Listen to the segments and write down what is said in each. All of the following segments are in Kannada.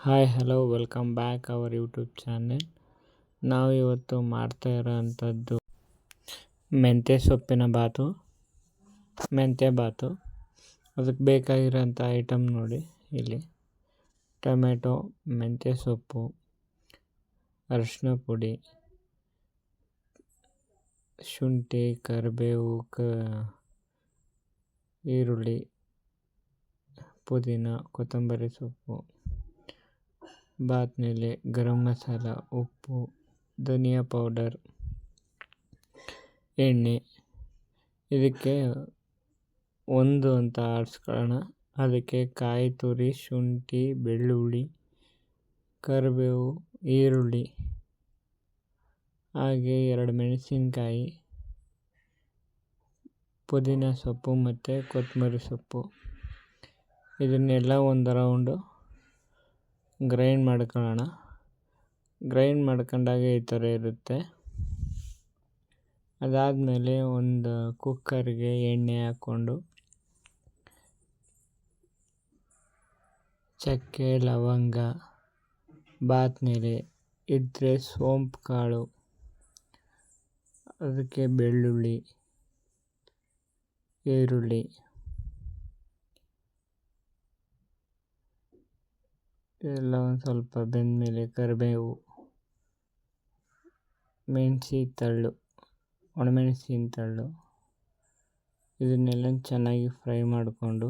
Hi hello welcome back our YouTube channel ನಾವು ಇವತ್ತು ಮಾಡ್ತಾ ಇರೋವಂಥದ್ದು ಮೆಂತ್ಯ ಸೊಪ್ಪಿನ ಬಾತು, ಮೆಂತ್ಯ ಬಾತು. ಅದಕ್ಕೆ ಬೇಕಾಗಿರೋಂಥ ಐಟಮ್ ನೋಡಿ ಇಲ್ಲಿ. ಟೊಮೆಟೊ, ಮೆಂತ್ಯ ಸೊಪ್ಪು, ಅರಿಶಿನ ಪುಡಿ, ಶುಂಠಿ, ಕರಿಬೇವು, ಕ, ಈರುಳ್ಳಿ, ಪುದೀನ, ಕೊತ್ತಂಬರಿ ಸೊಪ್ಪು. ಬಾತ್ನಲ್ಲಿ ಗರಂ ಮಸಾಲ, ಉಪ್ಪು, ಧನಿಯಾ ಪೌಡರ್, ಎಣ್ಣೆ. ಇದಕ್ಕೆ ಒಂದು ಅಂತ ಆರಿಸ್ಕೊಳ್ಳೋಣ ಅದಕ್ಕೆ ಕಾಯಿ ತುರಿ, ಶುಂಠಿ, ಬೆಳ್ಳುಳ್ಳಿ, ಕರಿಬೇವು, ಈರುಳ್ಳಿ, ಹಾಗೆ ಎರಡು ಮೆಣಸಿನಕಾಯಿ, ಪುದೀನ ಸೊಪ್ಪು ಮತ್ತು ಕೊತ್ತಂಬರಿ ಸೊಪ್ಪು. ಇದನ್ನೆಲ್ಲ ಒಂದು ರೌಂಡು ಗ್ರೈಂಡ್ ಮಾಡ್ಕೊಳ್ಳೋಣ. ಗ್ರೈಂಡ್ ಮಾಡ್ಕೊಂಡಾಗ ಈ ಥರ ಇರುತ್ತೆ. ಅದಾದಮೇಲೆ ಒಂದು ಕುಕ್ಕರ್ಗೆ ಎಣ್ಣೆ ಹಾಕ್ಕೊಂಡು ಚಕ್ಕೆ, ಲವಂಗ ಬಾತ್ನೆಲೆ ಇದ್ದರೆ ಸೋಂಪು ಕಾಳು, ಅದಕ್ಕೆ ಬೆಳ್ಳುಳ್ಳಿ, ಈರುಳ್ಳಿ. ಎಲ್ಲ ಒಂದು ಸ್ವಲ್ಪ ಬೆಂದಮೇಲೆ ಕರಿಬೇವು ಮೆಣ್ಸಿನ ತಳ್ಳು, ಒಣಮೆಣ್ಸಿನ ತಳ್ಳು, ಇದನ್ನೆಲ್ಲ ಚೆನ್ನಾಗಿ ಫ್ರೈ ಮಾಡಿಕೊಂಡು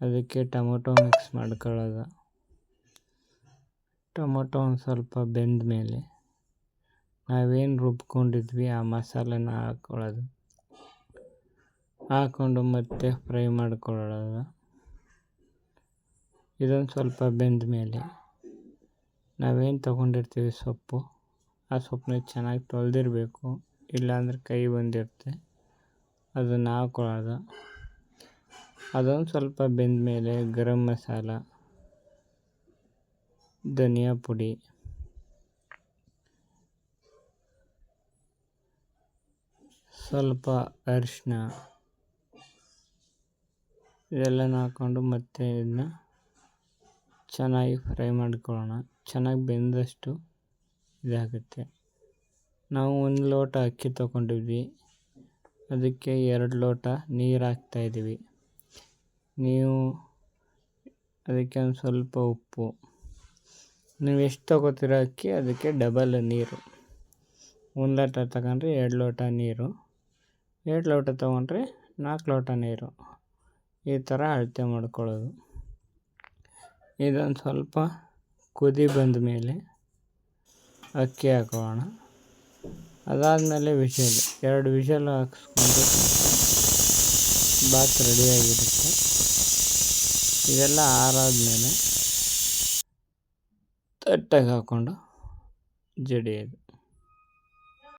ಅದಕ್ಕೆ ಟೊಮೊಟೊ ಮಿಕ್ಸ್ ಮಾಡ್ಕೊಳ್ಳೋದು. ಟೊಮೊಟೊ ಒಂದು ಸ್ವಲ್ಪ ಬೆಂದ ಮೇಲೆ ನಾವೇನು ರುಬ್ಕೊಂಡಿದ್ವಿ ಆ ಮಸಾಲೆನ ಹಾಕ್ಕೊಳ್ಳೋದು ಹಾಕ್ಕೊಂಡು ಮತ್ತೆ ಫ್ರೈ ಮಾಡ್ಕೊಳ್ಳೋದು. ಇದೊಂದು ಸ್ವಲ್ಪ ಬೆಂದ ಮೇಲೆ. ನಾವೇನು ತೊಗೊಂಡಿರ್ತೀವಿ ಸೊಪ್ಪು? ಆ ಸೊಪ್ಪನ್ನ ಚೆನ್ನಾಗಿ ತೊಳೆದಿರಬೇಕು. ಇಲ್ಲಾಂದ್ರೆ ಕೈ ಬಂದಿರುತ್ತೆ. ಅದನ್ನು ಹಾಕೊಳ್ಳೋದು ಅದೊಂದು ಸ್ವಲ್ಪ ಬೆಂದ ಮೇಲೆ ಗರಂ ಮಸಾಲ, ಧನಿಯಾ ಪುಡಿ, ಸ್ವಲ್ಪ ಅರಿಶಿನ ಇದೆಲ್ಲನೂ ಹಾಕ್ಕೊಂಡು ಮತ್ತೆ ಇದನ್ನ ಚೆನ್ನಾಗಿ ಫ್ರೈ ಮಾಡ್ಕೊಳ್ಳೋಣ. ಚೆನ್ನಾಗಿ ಬೆಂದಷ್ಟು ಇದಾಗುತ್ತೆ. ನಾವು ಒಂದು ಲೋಟ ಅಕ್ಕಿ ತೊಗೊಂಡಿದ್ವಿ. ಅದಕ್ಕೆ ಎರಡು ಲೋಟ ನೀರು ಹಾಕ್ತಾಯಿದ್ದೀವಿ ನೀವು ಅದಕ್ಕೆ ಒಂದು ಸ್ವಲ್ಪ ಉಪ್ಪು. ನೀವು ಎಷ್ಟು ತೊಗೋತೀರ ಅಕ್ಕಿ? ಅದಕ್ಕೆ ಡಬಲ್ ನೀರು. ಒಂದು ಲೋಟ ತಗೊಂಡ್ರೆ ಎರಡು ಲೋಟ ನೀರು. ಎರಡು ಲೋಟ ತೊಗೊಂಡ್ರೆ ನಾಲ್ಕು ಲೋಟ ನೀರು. ಈ ಥರ ಅಳತೆ ಮಾಡ್ಕೊಳ್ಳೋದು. ಇದೊಂದು ಸ್ವಲ್ಪ ಕುದಿ ಬಂದ ಮೇಲೆ ಅಕ್ಕಿ ಹಾಕೋಣ. ಅದಾದಮೇಲೆ ವಿಷಲ್, ಎರಡು ವಿಷಲ್ ಹಾಕ್ಸ್ಕೊಂಡು ಬಾತ್ ರೆಡಿಯಾಗಿರುತ್ತೆ ಇದೆಲ್ಲ ಆರಾದಮೇಲೆ ತಟ್ಟಾಗಿ ಹಾಕ್ಕೊಂಡು ಜಡಿಯೋದು.